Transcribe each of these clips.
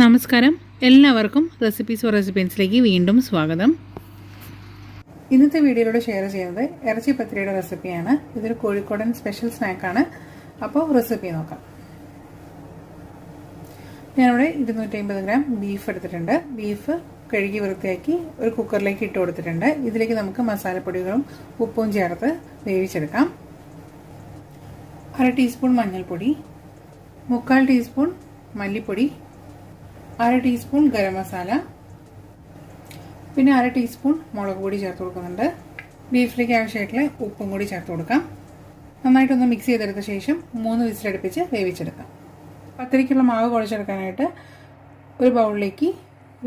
നമസ്കാരം. എല്ലാവർക്കും recipes four റെസിപ്പീൻസിലേക്ക് വീണ്ടും സ്വാഗതം. ഇന്നത്തെ വീഡിയോയിലൂടെ ഷെയർ ചെയ്യുന്നത് ഇറച്ചി പത്തിരിയുടെ റെസിപ്പിയാണ് ഇതൊരു കോഴിക്കോടൻ സ്പെഷ്യൽ സ്നാക്കാണ് അപ്പോൾ റെസിപ്പി നോക്കാം. ഞാനിവിടെ ഇരുന്നൂറ്റി അമ്പത് ഗ്രാം ബീഫ് എടുത്തിട്ടുണ്ട്. ബീഫ് കഴുകി വൃത്തിയാക്കി ഒരു കുക്കറിലേക്ക് ഇട്ട് കൊടുത്തിട്ടുണ്ട്. ഇതിലേക്ക് നമുക്ക് മസാലപ്പൊടികളും ഉപ്പും ചേർത്ത് വേവിച്ചെടുക്കാം. അര ടീസ്പൂൺ മഞ്ഞൾപ്പൊടി മുക്കാൽ ടീസ്പൂൺ മല്ലിപ്പൊടി അര ടീസ്പൂൺ ഗരം മസാല. പിന്നെ അര ടീസ്പൂൺ മുളക് പൊടി ചേർത്ത് കൊടുക്കുന്നുണ്ട്. ബീഫിലേക്ക് ആവശ്യമായിട്ടുള്ള ഉപ്പും കൂടി ചേർത്ത് കൊടുക്കാം. നന്നായിട്ടൊന്ന് മിക്സ് ചെയ്തെടുത്ത ശേഷം മൂന്ന് വിസിലടുപ്പിച്ച് വേവിച്ചെടുക്കാം. പത്തിരിക്കുള്ള മാവ് കുഴച്ചെടുക്കാനായിട്ട് ഒരു ബൗളിലേക്ക്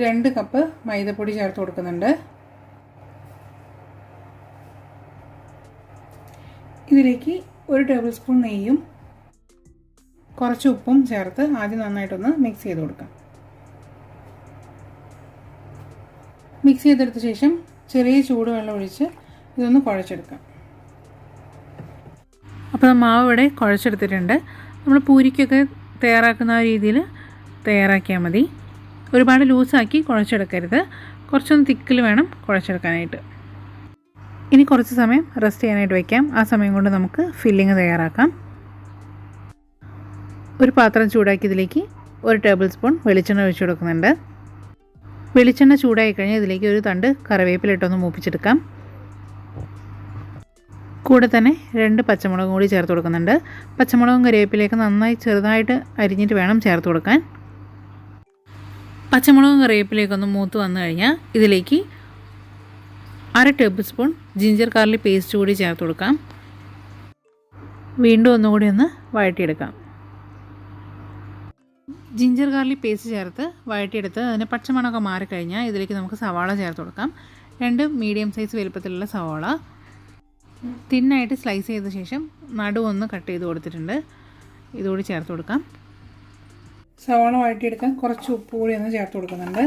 രണ്ട് കപ്പ് മൈദപ്പൊടി ചേർത്ത് കൊടുക്കുന്നുണ്ട്. ഇതിലേക്ക് ഒരു ടേബിൾ സ്പൂൺ നെയ്യും കുറച്ച് ഉപ്പും ചേർത്ത് ആദ്യം നന്നായിട്ടൊന്ന് മിക്സ് ചെയ്ത് കൊടുക്കാം. മിക്സ് ചെയ്തെടുത്ത ശേഷം ചെറിയ ചൂടുവെള്ളം ഒഴിച്ച് ഇതൊന്ന് കുഴച്ചെടുക്കാം. അപ്പോൾ മാവ് ഇവിടെ കുഴച്ചെടുത്തിട്ടുണ്ട്. നമ്മൾ പൂരിക്കൊക്കെ തയ്യാറാക്കുന്ന രീതിയിൽ തയ്യാറാക്കിയാൽ മതി. ഒരുപാട് ലൂസാക്കി കുഴച്ചെടുക്കരുത്. കുറച്ചൊന്ന് തിക്കിൽ വേണം കുഴച്ചെടുക്കാനായിട്ട്. ഇനി കുറച്ച് സമയം റെസ്റ്റ് ചെയ്യാനായിട്ട് വയ്ക്കാം ആ സമയം കൊണ്ട് നമുക്ക് ഫില്ലിങ് തയ്യാറാക്കാം. ഒരു പാത്രം ചൂടാക്കിയതിലേക്ക് ഒരു ടേബിൾ സ്പൂൺ വെളിച്ചെണ്ണ ഒഴിച്ചു കൊടുക്കുന്നുണ്ട്. വെളിച്ചെണ്ണ ചൂടായി കഴിഞ്ഞാൽ ഇതിലേക്ക് ഒരു തണ്ട് കറിവേപ്പിലിട്ടൊന്ന് മൂപ്പിച്ചെടുക്കാം. കൂടെ തന്നെ രണ്ട് പച്ചമുളകും കൂടി ചേർത്ത് കൊടുക്കുന്നുണ്ട്. പച്ചമുളകും കറിവേപ്പിലേക്ക് നന്നായി ചെറുതായിട്ട് അരിഞ്ഞിട്ട് വേണം ചേർത്ത് കൊടുക്കാൻ. പച്ചമുളകും കറിവേപ്പിലേക്കൊന്ന് മൂത്ത് വന്നു കഴിഞ്ഞാൽ ഇതിലേക്ക് അര tablespoon ginger garlic paste കൂടി ചേർത്ത് കൊടുക്കാം. വീണ്ടും ഒന്നുകൂടി ഒന്ന് വഴറ്റിയെടുക്കാം. ജിഞ്ചർ ഗാർലിക് പേസ്റ്റ് ചേർത്ത് വഴറ്റിയെടുത്ത് അതിന് പച്ചമണമൊക്കെ മാറിക്കഴിഞ്ഞാൽ ഇതിലേക്ക് നമുക്ക് സവാള ചേർത്ത് കൊടുക്കാം. രണ്ട് മീഡിയം സൈസ് വലുപ്പത്തിലുള്ള സവാള. തിന്നായിട്ട് സ്ലൈസ് ചെയ്ത ശേഷം നടുവൊന്ന് കട്ട് ചെയ്ത് കൊടുത്തിട്ടുണ്ട്. ഇതുകൂടി ചേർത്ത് കൊടുക്കാം. സവാള വഴറ്റിയെടുക്കാൻ കുറച്ച് ഉപ്പ് കൂടി ഒന്ന് ചേർത്ത് കൊടുക്കുന്നുണ്ട്.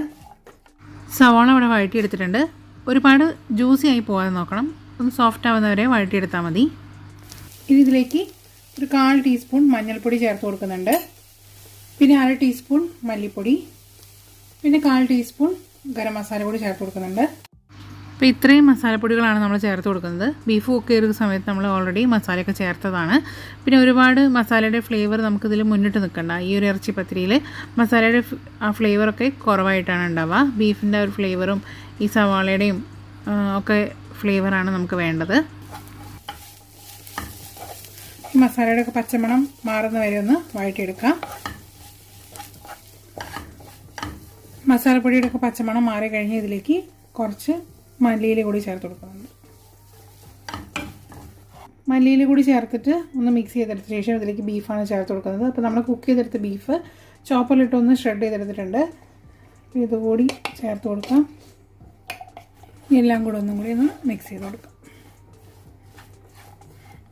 സവാള ഇവിടെ വഴറ്റിയെടുത്തിട്ടുണ്ട്. ഒരുപാട് ജ്യൂസി ആയി പോകാതെ നോക്കണം. ഒന്ന് സോഫ്റ്റ് ആവുന്നവരെ വഴറ്റിയെടുത്താൽ മതി. ഇനി ഇതിലേക്ക് ഒരു കാൽ ടീസ്പൂൺ മഞ്ഞൾപ്പൊടി ചേർത്ത് കൊടുക്കുന്നുണ്ട്. പിന്നെ അര ടീസ്പൂൺ മല്ലിപ്പൊടി. പിന്നെ കാൽ ടീസ്പൂൺ ഗരം മസാല പൊടി ചേർത്ത് കൊടുക്കുന്നുണ്ട്. അപ്പോൾ ഇത്രയും മസാലപ്പൊടികളാണ് നമ്മൾ ചേർത്ത് കൊടുക്കുന്നത്. ബീഫ് കുക്ക് ചെയ്ത സമയത്ത് നമ്മൾ ഓൾറെഡി മസാലയൊക്കെ ചേർത്തതാണ്. പിന്നെ ഒരുപാട് മസാലയുടെ ഫ്ലേവർ നമുക്കിതിൽ മുന്നിട്ട് നിൽക്കണ്ട ഈ ഒരു ഇറച്ചി പത്തിരിയിൽ മസാലയുടെ ആ ഫ്ലേവറൊക്കെ കുറവായിട്ടാണ് ഉണ്ടാവുക. ബീഫിന്റെ ഒരു ഫ്ലേവറും ഈ സവാളയുടെയും ഒക്കെ ഫ്ലേവറാണ് നമുക്ക് വേണ്ടത്. മസാലയുടെ ഒക്കെ പച്ചമണം മാറുന്ന വരെ ഒന്ന് വഴറ്റിയെടുക്കാം. മസാലപ്പൊടിയുടെ ഒക്കെ പച്ചമണം മാറി കഴിഞ്ഞ് ഇതിലേക്ക് കുറച്ച് മല്ലിയില കൂടി ചേർത്ത് കൊടുക്കുന്നുണ്ട്. മല്ലിയില കൂടി ചേർത്തിട്ട് ഒന്ന് മിക്സ് ചെയ്തെടുത്ത ശേഷം ഇതിലേക്ക് ബീഫാണ് ചേർത്ത് കൊടുക്കുന്നത്. അപ്പോൾ നമ്മൾ കുക്ക് ചെയ്തെടുത്ത ബീഫ് ചോപ്പറിലിട്ട് ഒന്ന് ഷ്രെഡ് ചെയ്തെടുത്തിട്ടുണ്ട് ഇതുകൂടി ചേർത്ത് കൊടുക്കാം. എല്ലാം കൂടെ ഒന്നും കൂടി ഒന്ന് മിക്സ് ചെയ്ത് കൊടുക്കാം.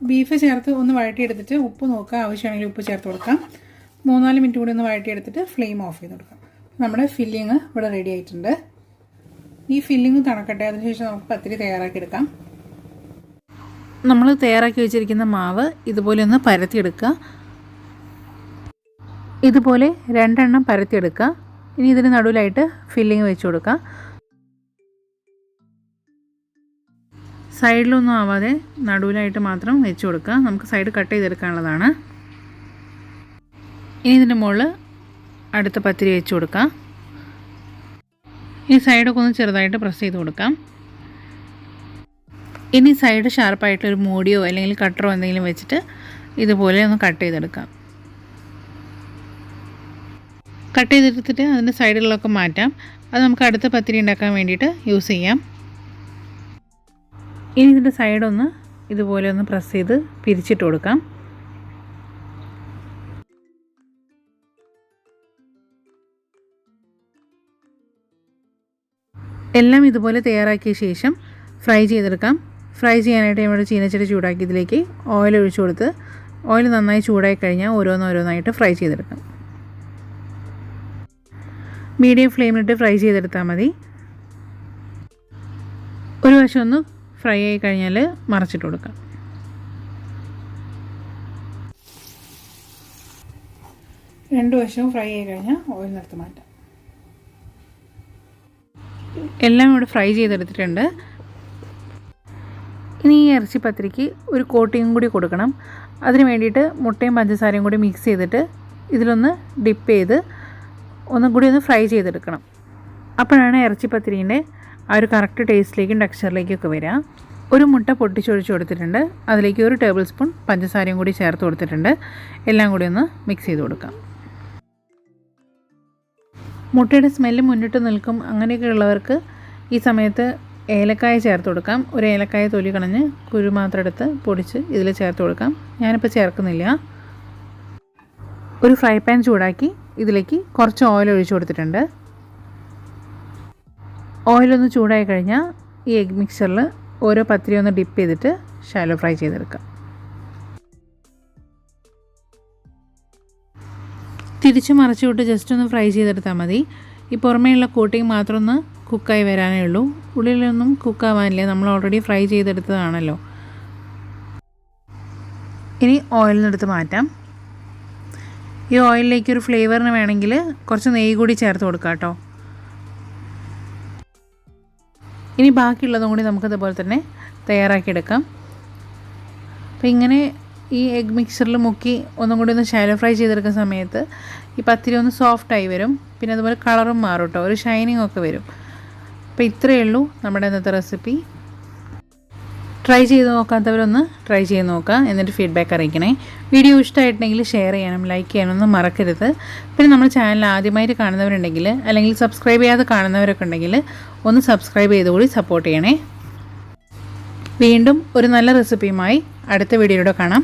ബീഫ് ചേർത്ത് ഒന്ന് വഴറ്റിയെടുത്തിട്ട് ഉപ്പ് നോക്കുക. ആവശ്യമാണെങ്കിൽ ഉപ്പ് ചേർത്ത് കൊടുക്കാം. മൂന്നാൽ മിനിറ്റ് കൂടി ഒന്ന് വഴറ്റിയെടുത്തിട്ട് ഫ്ലെയിം ഓഫ് ചെയ്ത് കൊടുക്കാം. നമ്മുടെ ഫില്ലിങ് ഇവിടെ റെഡി ആയിട്ടുണ്ട്. ഈ ഫില്ലിങ് തണക്കട്ടെ അതിനുശേഷം നമുക്ക് പത്തിരി തയ്യാറാക്കിയെടുക്കാം നമ്മൾ തയ്യാറാക്കി വെച്ചിരിക്കുന്ന മാവ് ഇതുപോലെ ഒന്ന് പരത്തിയെടുക്കുക. ഇതുപോലെ രണ്ടെണ്ണം പരത്തിയെടുക്കുക. ഇനി ഇതിന് നടുവിലായിട്ട് ഫില്ലിങ് വെച്ച് കൊടുക്കുക. സൈഡിലൊന്നും ആവാതെ നടുവിലായിട്ട് മാത്രം വെച്ച് കൊടുക്കുക. നമുക്ക് സൈഡ് കട്ട് ചെയ്തെടുക്കാനുള്ളതാണ്. ഇനി ഇതിന്റെ മുകളിൽ അടുത്ത പത്തിരി വെച്ച് കൊടുക്കാം. ഈ സൈഡൊക്കെ ഒന്ന് ചെറുതായിട്ട് പ്രസ് ചെയ്ത് കൊടുക്കാം. ഇനി സൈഡ് ഷാർപ്പായിട്ടൊരു മൂടിയോ അല്ലെങ്കിൽ കട്ടറോ എന്തെങ്കിലും വെച്ചിട്ട് ഇതുപോലെ ഒന്ന് കട്ട് ചെയ്തെടുക്കാം. കട്ട് ചെയ്തെടുത്തിട്ട് അതിന്റെ സൈഡിലൊക്കെ മാറ്റാം. അത് നമുക്ക് അടുത്ത പത്തിരി ഉണ്ടാക്കാൻ വേണ്ടിയിട്ട് യൂസ് ചെയ്യാം. ഇനി ഇതിന്റെ സൈഡൊന്ന് ഇതുപോലെ ഒന്ന് പ്രസ് ചെയ്ത് പിരിച്ചിട്ട് കൊടുക്കാം. എല്ലാം ഇതുപോലെ തയ്യാറാക്കിയ ശേഷം ഫ്രൈ ചെയ്തെടുക്കാം. ഫ്രൈ ചെയ്യാനായിട്ട് നമ്മുടെ ചീനച്ചട്ടി ചൂടാക്കി ഇതിലേക്ക് ഓയിൽ ഒഴിച്ചു കൊടുത്ത് ഓയിൽ നന്നായി ചൂടായി കഴിഞ്ഞാൽ ഓരോന്നോരോന്നായിട്ട് ഫ്രൈ ചെയ്തെടുക്കാം. മീഡിയം ഫ്ലെയിമിലിട്ട് ഫ്രൈ ചെയ്തെടുത്താൽ മതി. ഒരു വശം ഒന്ന് ഫ്രൈ ആയി കഴിഞ്ഞാൽ മറച്ചിട്ട് കൊടുക്കാം. രണ്ട് വശവും ഫ്രൈ ആയി കഴിഞ്ഞാൽ ഓയിൽ നിർത്തി മാറ്റാം. എല്ലാം ഇവിടെ ഫ്രൈ ചെയ്തെടുത്തിട്ടുണ്ട്. ഇനി ഈ ഇറച്ചി പത്തിരിക്ക് ഒരു കോട്ടിങ് കൂടി കൊടുക്കണം. അതിന് വേണ്ടിയിട്ട് മുട്ടയും പഞ്ചസാരയും കൂടി മിക്സ് ചെയ്തിട്ട് ഇതിലൊന്ന് ഡിപ്പ് ചെയ്ത് ഒന്നും കൂടി ഒന്ന് ഫ്രൈ ചെയ്തെടുക്കണം. അപ്പോഴാണ് ഇറച്ചി പത്തിരീന്റെ ആ ഒരു കറക്റ്റ് ടേസ്റ്റിലേക്കും ടെക്സ്ചറിലേക്കും ഒക്കെ വരിക ഒരു മുട്ട പൊട്ടിച്ചൊഴിച്ച് കൊടുത്തിട്ടുണ്ട്. അതിലേക്ക് ഒരു ടേബിൾ സ്പൂൺ പഞ്ചസാരയും കൂടി ചേർത്ത് കൊടുത്തിട്ടുണ്ട്. എല്ലാം കൂടി ഒന്ന് മിക്സ് ചെയ്ത് കൊടുക്കാം. മുട്ടയുടെ സ്മെല്ല് മുന്നിട്ട് നിൽക്കും. അങ്ങനെയൊക്കെ ഉള്ളവർക്ക് ഈ സമയത്ത് ഏലക്കായ ചേർത്ത് കൊടുക്കാം. ഒരു ഏലക്കായ തൊലി കളഞ്ഞ് കുരു മാത്രം എടുത്ത് പൊടിച്ച് ഇതിൽ ചേർത്ത് കൊടുക്കാം. ഞാനിപ്പോൾ ചേർക്കുന്നില്ല. ഒരു ഫ്രൈ പാൻ ചൂടാക്കി ഇതിലേക്ക് കുറച്ച് ഓയിൽ ഒഴിച്ചു കൊടുത്തിട്ടുണ്ട്. ഓയിലൊന്ന് ചൂടായി കഴിഞ്ഞാൽ ഈ എഗ് മിക്സറിൽ ഓരോ പത്തിരി ഒന്ന് ഡിപ്പ് ചെയ്തിട്ട് ഷാലോ ഫ്രൈ ചെയ്തെടുക്കാം. തിരിച്ച് മറിച്ച് വിട്ട് ജസ്റ്റ് ഒന്ന് ഫ്രൈ ചെയ്തെടുത്താൽ മതി. ഈ പുറമേയുള്ള കോട്ടിങ് മാത്രം ഒന്ന് കുക്കായി വരാനേ ഉള്ളൂ. ഉള്ളിലൊന്നും കുക്കാവാനില്ല നമ്മൾ ഓൾറെഡി ഫ്രൈ ചെയ്തെടുത്തതാണല്ലോ. ഇനി ഓയിലിൽ മാറ്റാം. ഈ ഓയിലിലേക്ക് ഒരു ഫ്ലേവറിന് വേണമെങ്കിൽ കുറച്ച് നെയ്യ് കൂടി ചേർത്ത് കൊടുക്കാം കേട്ടോ. ഇനി ബാക്കിയുള്ളതും കൂടി നമുക്കതുപോലെ തന്നെ തയ്യാറാക്കിയെടുക്കാം. അപ്പോൾ ഇങ്ങനെ ഈ എഗ് മിക്സറിൽ മുക്കി ഒന്നും കൂടി ഒന്ന് ഷാലോ ഫ്രൈ ചെയ്തെടുക്കുന്ന സമയത്ത് ഈ പത്തിരി ഒന്ന് സോഫ്റ്റായി വരും. പിന്നെ അതുപോലെ കളറും മാറും കേട്ടോ ഒരു ഷൈനിങ് ഒക്കെ വരും. അപ്പോൾ ഇത്രയേ ഉള്ളൂ നമ്മുടെ ഇന്നത്തെ റെസിപ്പി ട്രൈ ചെയ്ത് നോക്കാത്തവരൊന്ന് ട്രൈ ചെയ്ത് നോക്കുക എന്നിട്ട് ഫീഡ്ബാക്ക് അറിയിക്കണേ. വീഡിയോ ഇഷ്ടമായിട്ടുണ്ടെങ്കിൽ ഷെയർ ചെയ്യാനും ലൈക്ക് ചെയ്യാനൊന്നും മറക്കരുത്. പിന്നെ നമ്മുടെ ചാനൽ ആദ്യമായിട്ട് കാണുന്നവരുണ്ടെങ്കിൽ അല്ലെങ്കിൽ സബ്സ്ക്രൈബ് ചെയ്യാതെ കാണുന്നവരൊക്കെ ഉണ്ടെങ്കിൽ ഒന്ന് സബ്സ്ക്രൈബ് ചെയ്ത് കൂടി സപ്പോർട്ട് ചെയ്യണേ. വീണ്ടും ഒരു നല്ല റെസിപ്പിയുമായി അടുത്ത വീഡിയോയിലൂടെ കാണാം.